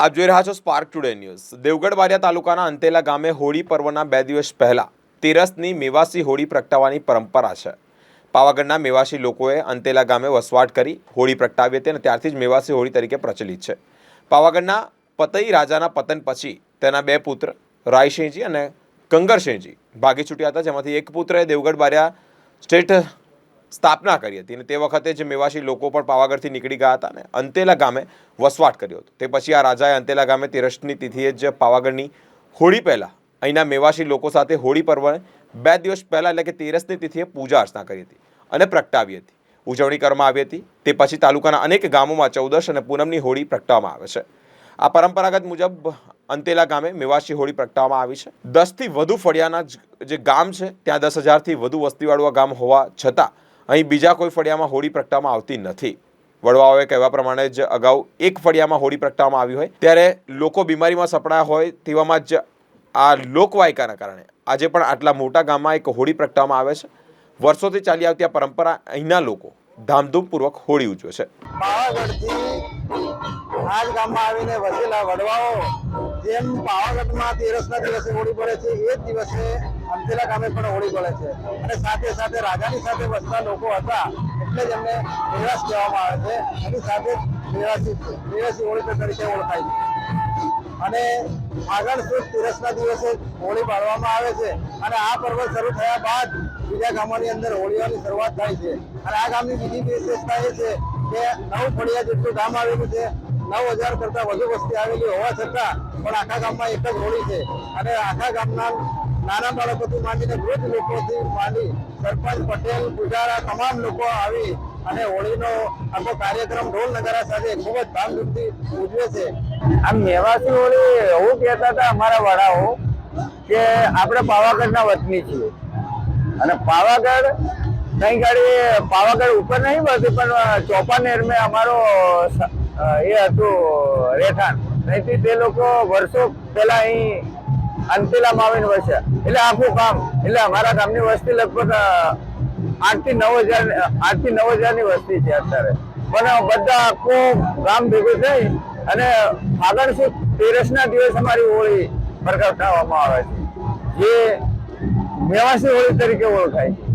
આપ જોઈ રહ્યા છો spark today news Devgadh Baria તાલુકાના અંતેલા ગામે હોળી પર્વના બે દિવસ પહેલા તેરસની મેવાસી હોળી પ્રગટાવવાની પરંપરા છે. પાવાગઢના મેવાસી લોકોએ અંતેલા ગામે વસવાટ કરી હોળી પ્રગટાવી હતી અને ત્યારથી જ મેવાસી હોળી તરીકે પ્રચલિત છે. પાવાગઢના પતઈ રાજાના પતન પછી તેના બે પુત્ર રાયસિંહજી અને કંગરસિંહજી ભાગી છૂટ્યા હતા. જેમાંથી એક પુત્રએ દેવગઢ બારિયા સ્ટેટ સ્થાપના કરી હતી અને તે વખતે જે મેવાસી લોકો પણ પાવાગઢથી નીકળી ગયા હતા અને અંતેલા ગામે વસવાટ કર્યો હતો. તે પછી આ રાજાએ અંતેલા ગામે તેરસની તિથિએ જ પાવાગઢની હોળી પહેલાં અહીંના મેવાસી લોકો સાથે હોળી પર્વને બે દિવસ પહેલાં એટલે કે તેરસની તિથિએ પૂજા અર્ચના કરી હતી અને પ્રગટાવી હતી. ઉજવણી કરવામાં આવી હતી. તે પછી તાલુકાના અનેક ગામોમાં ચૌદશ અને પૂનમની હોળી પ્રગટાવવામાં આવે છે. આ પરંપરાગત મુજબ અંતેલા ગામે મેવાસી હોળી પ્રગટાવવામાં આવી છે. દસથી વધુ ફળિયાના જ- ગામ છે, ત્યાં દસ હજારથી વધુ વસ્તીવાળું આ ગામ હોવા છતાં અહીં બીજા કોઈ ફળિયામાં હોળી પ્રગટાવવામાં આવતી નથી. વડવાઓએ કહેવા પ્રમાણે જ અગાઉ એક ફળિયામાં હોળી પ્રગટાવવામાં આવી હોય, ત્યારે લોકો બીમારીમાં સપડાયા હોય તેવામાં જ આ લોકવાયકાના કારણે. આજે પણ આટલા મોટા ગામમાં એક હોળી પ્રગટાવવામાં આવે છે. વર્ષોથી ચાલી આવતી આ પરંપરા અહીંના લોકો ધામધૂમપૂર્વક હોળી ઉજવે છે. પાવાગઢથી આજ ગામમાં આવીને વસેલા વડવાઓ જેમ પાવાગઢમાં તેરસના દિવસે હોળી પડે છે, એ જ દિવસે અંતેલા ગામે પણ હોળી પડે છે. અને સાથે સાથે રાજાની સાથે વસતા લોકો હતા, એટલે જ એમને નિરાશ કહેવામાં આવે છે. એની સાથે નિરાશી નિવાસી હોળી તરીકે ઓળખાય છે. અને આગળ સુદ તેરસના દિવસે હોળી પાડવામાં આવે છે, અને આ પર્વ શરૂ થયા બાદ બીજા ગામોની અંદર હોળીઓની શરૂઆત થાય છે. અને આ ગામની બીજી વિશેષતા એ છે કે નવ ફળિયા જેટલું ગામ આવેલું છે નવ હજાર કરતા વધુ વસ્તી આવેલી હોવા છતાં પણ આખા ગામમાં એક જ હોળી છે. અને આખા ગામના નાના બાળકોથી માંડીને વૃદ્ધ લોકોથી માંડી સરપંચ, પટેલ, પૂજારા તમામ લોકો આવી અને હોળીનો આખો કાર્યક્રમ ઢોલ નગારા સાથે ખૂબ જ ધામધૂમથી ઉજવે છે. આમ મેવાસી હોળી એવું કહેતા હતા અમારા વડાઓ કે આપણે પાવાગઢના વતની છીએ. અને પાવાગઢ કઈ ગાડી, પાવાગઢ ઉપર નહીં બધી પણ ચોપાનેર મેં અમારો એ હતું રહેઠાણ. નહીં તે લોકો વર્ષો પહેલા અહીં અંતિલામાં આવીને વસ્યા એટલે આખું કામ, એટલે અમારા ગામની વસ્તી લગભગ આઠથી નવ હજાર આઠથી નવ હજારની વસ્તી છે અત્યારે. પણ બધા આખું ગામ ભેગું થઈ અને ફાગણ સુદ તેરસ ના દિવસ અમારી હોળી પ્રગટાવવામાં આવે છે. જે મેવાસી હોળી તરીકે ઓળખાય છે.